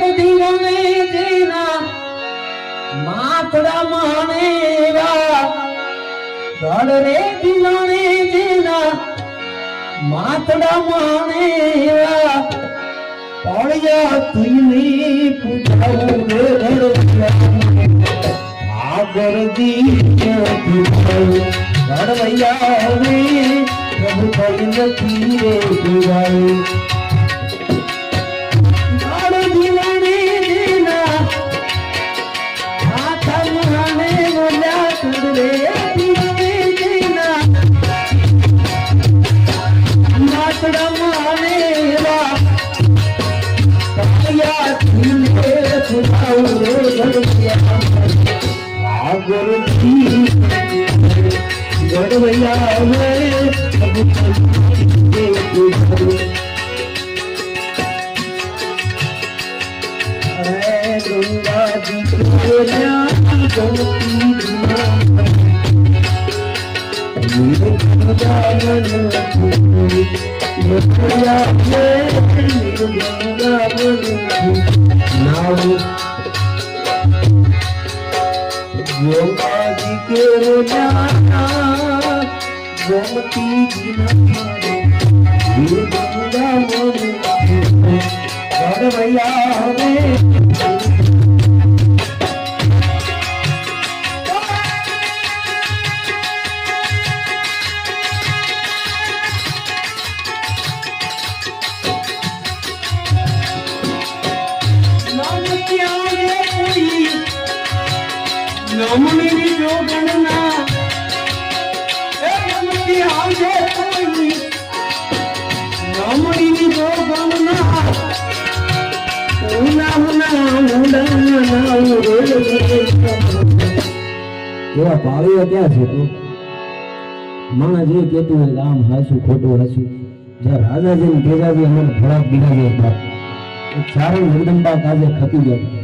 ધડ દીવાને જેના માતડા માણેવા ધડ રે દીવાને જેના માતડા માણેવા પાળિયા તુયની પૂજાવું રે ધડ આગળ દી ધડવૈયા રે પ્રભુ થઈ નથી રે દીવાય ગંગા ગોમાજી કેરો જાના નમણી જો ગણના એ નામ ક્યાં કોઈ એવા ભાવીઓ ક્યાં છે? માણસ જે કહેતું હોય હાસું, ખોટું હાસું જ્યાં રાજાજી ભેગાવી અમને ભડાક બિરાજે બાપ. એક જગદંબા કાજે ખપી ગયો.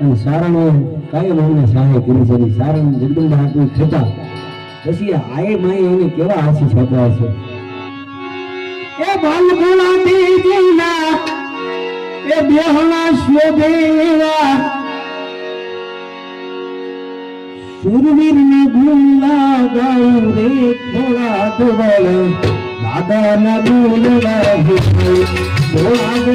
અને સારણો કાયમ અમને સહાય કરી છે. સારણ જગદંબા આપણું થતા પછી આય માય એને કેવા હાસી છાપવા છે? એ ગાઉ રે થોડા દોડલ દાદા ના દોડલા ભોળા દે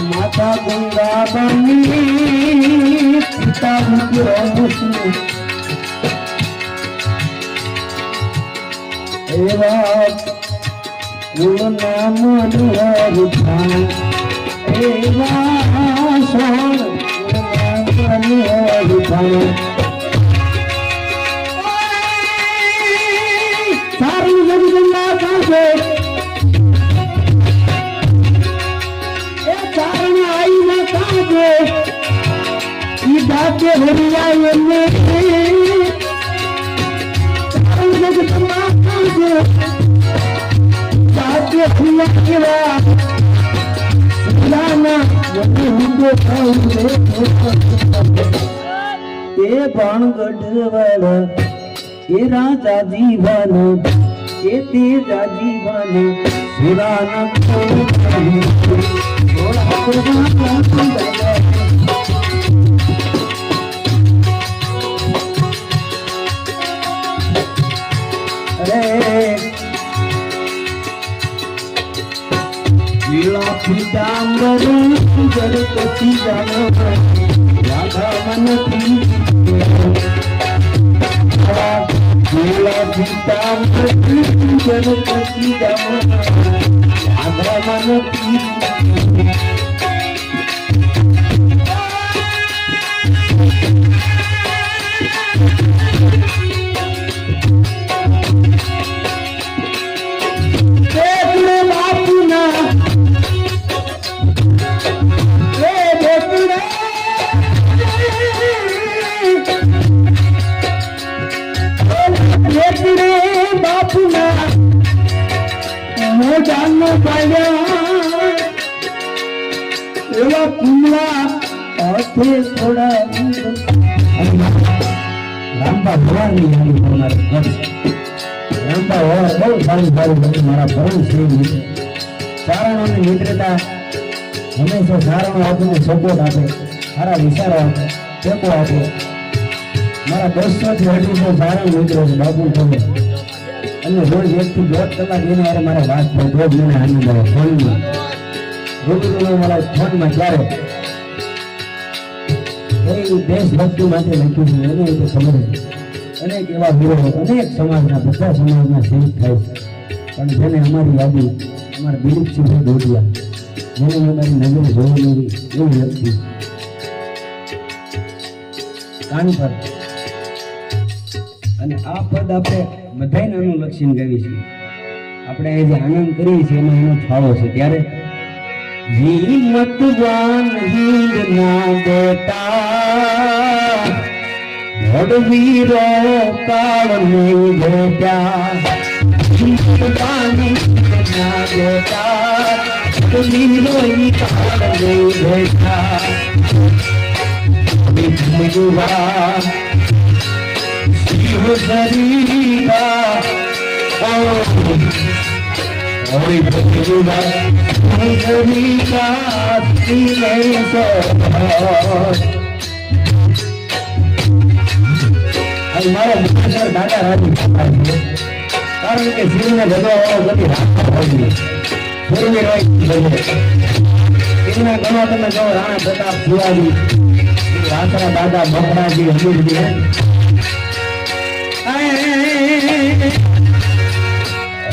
માતા ગંગા બની પિતા મુસ્લિમ એવા કુલ નામ નિહર એવા કાંઠે ઈ ભાગ્ય હરિયા કાંઠે ભાગ્ય હરિયા કેવા સુલાના વડે હુંડો એ પણ ગઢવાળા એ રાજા જીવન એ તેજા જીવન સુરાના અરે લીલા પીતાંબરું પછી જાણો રાધા મનથી બાબા જીલા પિતા જનપતિ દામા આગ્રા એવા કુંડલા હાથે થોડા રામબા ભવાની યાદી રામબા હોવા બહુ સારું સારું બની મારા ભરણ મિત્ર ચારણોની મિત્રતા હંમેશા ચારણો આપણને સપોર્ટ આપે સારા વિચારો આપે ટેકો આપે મારા બસો થી અઢીસો ચારણ મિત્રો બાપુ તમે અને રોજ એક થી દોઢ કલાક એને યારે મારે વાત થાય, તો જ મને આનંદ આવે ફોનમાં. રૂબરૂ મારા ફોનમાં ક્યારે એ દેશભક્તિ માટે લખ્યું છે, એને રીતે ખબર અનેક એવા વીરો અનેક સમાજના બધા સમાજના શહીદ થાય પણ જેને અમારી યાદી, અમારા દિલીપસિંહ દોડિયા જેને અમારી નજરે જોવા મળી, એવી વ્યક્તિ કાન પર. અને આ પદ આપણે બધાને અનુલક્ષીને ગાવી છે. આપણે જે આનંદ કરીએ છીએ, એમાં એનો ફાળો છે. ત્યારે હિંમત વાન હિંદ ના દેતા ભડવીરો કાળ નહીં ભેટ્યા હિંદ ના દેતા મારો મુખ્ય દાદા રાજી કારણ કે શિવને ભગવાન બધી રાખવા હોય ગણો તમે કહો રાણા. પ્રતાપ શિવાજી રાત્રા દાદા બકરાજી હજુ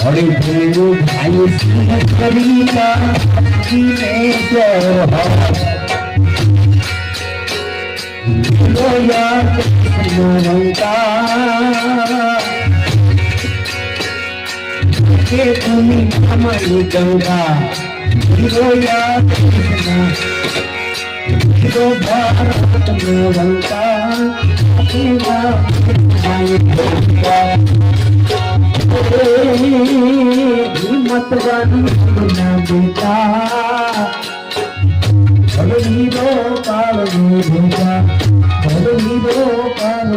ભેરું ભાઈ સિંહ કરીના દિનેશ્વર લોયા કૃષ્ણવંતા કે তুমি અમારી ગંગા લોયા કૃષ્ણ હીરો ભારત વંકા એવા બેટા ભગની હિંમત કાળ બેટા ભગવીરો કાળ